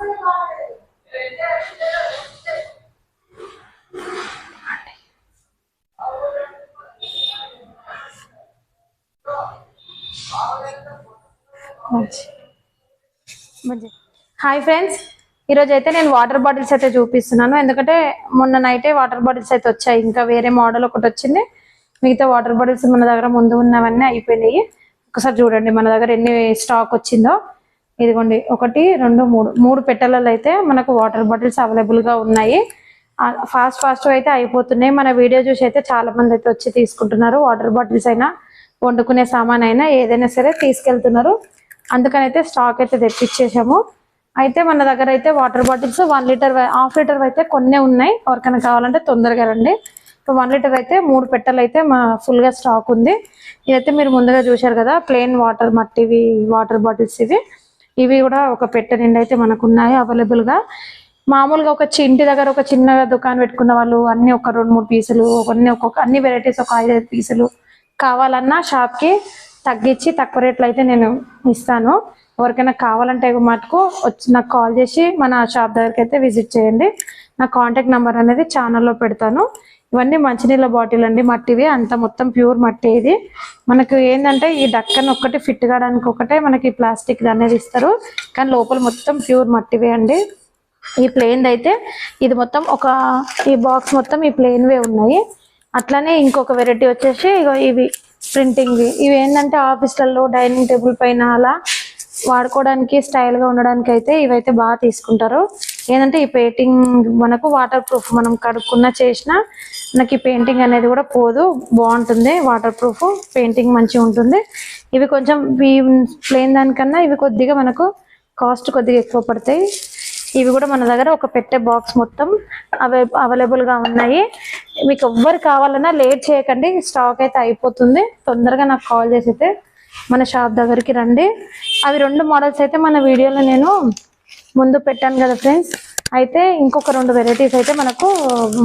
Hi friends ఈరోజు అయితే నేను వాటర్ బాటిల్స్ అయితే చూపిస్తున్నాను. ఎందుకంటే మొన్న నైటే వాటర్ బాటిల్స్ అయితే వచ్చాయి. ఇంకా వేరే మోడల్ ఒకటి వచ్చింది. మిగతా వాటర్ బాటిల్స్ మన దగ్గర ముందు ఉన్నవన్నీ అయిపోయినాయి. ఒకసారి చూడండి మన దగ్గర ఎన్ని స్టాక్ వచ్చిందో. ఇదిగోండి ఒకటి రెండు మూడు. మూడు పెట్టెలలో అయితే మనకు వాటర్ బాటిల్స్ అవైలబుల్గా ఉన్నాయి. ఫాస్ట్ ఫాస్ట్ అయితే అయిపోతున్నాయి. మన వీడియో చూసి అయితే చాలా మంది అయితే వచ్చి తీసుకుంటున్నారు. వాటర్ బాటిల్స్ అయినా వండుకునే సామాన్ అయినా ఏదైనా సరే తీసుకెళ్తున్నారు. అందుకని అయితే స్టాక్ అయితే తెప్పించేసాము. అయితే మన దగ్గర అయితే water bottles one litre half litre అయితే కొన్ని ఉన్నాయి. ఎవరికైనా కావాలంటే తొందరగా రండి. ఇప్పుడు వన్ లీటర్ అయితే మూడు పెట్టెలు అయితే మా ఫుల్గా స్టాక్ ఉంది. ఇదైతే మీరు ముందుగా చూశారు కదా ప్లెయిన్ వాటర్ మట్టివి వాటర్ బాటిల్స్ ఇవి. ఇవి కూడా ఒక పెట్టె నిండా అయితే మనకు ఉన్నాయి available గా. మామూలుగా ఒక చింటి దగ్గర ఒక చిన్న దుకాణం పెట్టుకున్న వాళ్ళు అన్ని ఒక రెండు మూడు పీసులు కొన్ని ఒక్కొక్క అన్ని వెరైటీస్ ఒక ఐదు ఐదు పీసులు కావాలన్నా షాప్కి తగ్గించి తక్కువ రేట్లు అయితే నేను ఇస్తాను. ఎవరికైనా కావాలంటే మటుకు వచ్చి నాకు కాల్ చేసి మన షాప్ దగ్గరికి అయితే విజిట్ చేయండి. నా కాంటాక్ట్ నెంబర్ అనేది ఛానల్లో పెడతాను. ఇవన్నీ మంచినీళ్ళ బాటిల్ అండి మట్టివి. అంత మొత్తం ప్యూర్ మట్టి ఇది. మనకు ఏంటంటే ఈ డక్కన్ ఒక్కటి ఫిట్ కావడానికి ఒకటే మనకి ప్లాస్టిక్ అనేది ఇస్తారు. కానీ లోపల మొత్తం ప్యూర్ మట్టివే అండి. ఈ ప్లెయిన్ అయితే ఇది మొత్తం ఒక ఈ బాక్స్ మొత్తం ఈ ప్లెయిన్వే ఉన్నాయి. అట్లానే ఇంకొక వెరైటీ వచ్చేసి ఇగో ఇవి ప్రింటింగ్వి ఇవి ఏంటంటే ఆఫీసులలో డైనింగ్ టేబుల్ పైన అలా వాడుకోవడానికి స్టైల్గా ఉండడానికి అయితే ఇవైతే బాగా తీసుకుంటారు. ఏంటంటే ఈ పెయింటింగ్ మనకు వాటర్ ప్రూఫ్ మనం కడుక్కున్నా చేసినా మనకి పెయింటింగ్ అనేది కూడా పోదు బాగుంటుంది. వాటర్ ప్రూఫ్ పెయింటింగ్ మంచిగా ఉంటుంది. ఇవి కొంచెం ప్లేన్ దానికన్నా ఇవి కొద్దిగా మనకు కాస్ట్ కొద్దిగా ఎక్కువ పడతాయి. ఇవి కూడా మన దగ్గర ఒక పెట్టే బాక్స్ మొత్తం అవై అవైలబుల్గా ఉన్నాయి. మీకు ఎవ్వరు కావాలన్నా లేట్ చేయకండి. స్టాక్ అయితే అయిపోతుంది. తొందరగా నాకు కాల్ చేసి అయితే మన షాప్ దగ్గరికి రండి. అవి రెండు మోడల్స్ అయితే మన వీడియోలో నేను ముందు పెట్టాను కదా ఫ్రెండ్స్. అయితే ఇంకొక రెండు వెరైటీస్ అయితే మనకు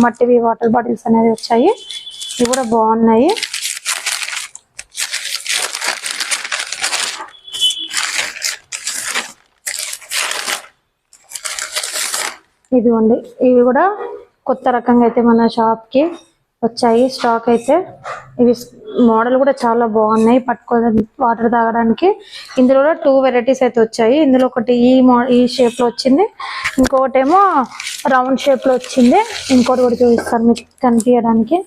మట్టివి వాటర్ బాటిల్స్ అనేవి వచ్చాయి. ఇవి కూడా బాగున్నాయి. ఇదిగోండి. ఇవి కూడా కొత్త రకంగా అయితే మన షాప్కి వచ్చాయి. స్టాక్ అయితే ఇవి మోడల్ కూడా చాలా బాగున్నాయి. పట్టుకోవడానికి వాటర్ తాగడానికి. ఇందులో కూడా టూ వెరైటీస్ అయితే వచ్చాయి. ఇందులో ఒకటి ఈ మో ఈ షేప్లో వచ్చింది. ఇంకొకటి ఏమో రౌండ్ షేప్లో వచ్చింది. ఇంకోటి కూడా చూపిస్తాను మీకు కనిపించడానికి.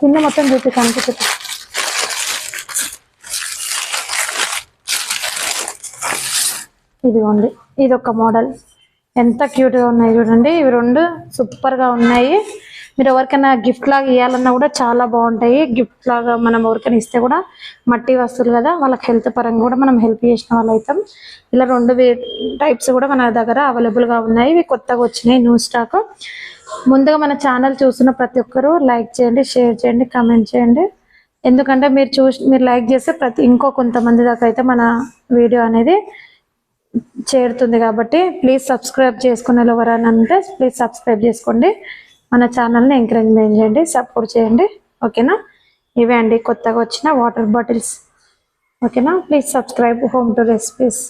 కింద మొత్తం చూపి కనిపిస్తుంది. ఇది ఉంది ఇది ఒక మోడల్. ఎంత క్యూట్గా ఉన్నాయి చూడండి. ఇవి రెండు సూపర్గా ఉన్నాయి. మీరు ఎవరికైనా గిఫ్ట్ లాగా ఇవ్వాలన్నా కూడా చాలా బాగుంటాయి. గిఫ్ట్ లాగా మనం ఎవరికైనా ఇస్తే కూడా మట్టి వస్తువులు కదా వాళ్ళకి హెల్త్ పరంగా కూడా మనం హెల్ప్ చేసిన వాళ్ళు అవుతాం. ఇలా రెండు టైప్స్ కూడా మన దగ్గర అవైలబుల్గా ఉన్నాయి. ఇవి కొత్తగా వచ్చినాయి న్యూ స్టాక్. ముందుగా మన ఛానల్ చూస్తున్న ప్రతి ఒక్కరూ లైక్ చేయండి షేర్ చేయండి కామెంట్ చేయండి. ఎందుకంటే మీరు చూసి మీరు లైక్ చేస్తే ప్రతి ఇంకో కొంతమంది దాకా అయితే మన వీడియో అనేది చేరుతుంది కాబట్టి ప్లీజ్ సబ్స్క్రైబ్ చేసుకునే ఎవరైనా అంటే ప్లీజ్ సబ్స్క్రైబ్ చేసుకోండి. మన ఛానల్ని ఎంకరేజ్మెంట్ చేయండి సపోర్ట్ చేయండి. ఓకేనా ఇవే అండి కొత్తగా వచ్చిన వాటర్ బాటిల్స్ ఓకేనా please subscribe home to recipes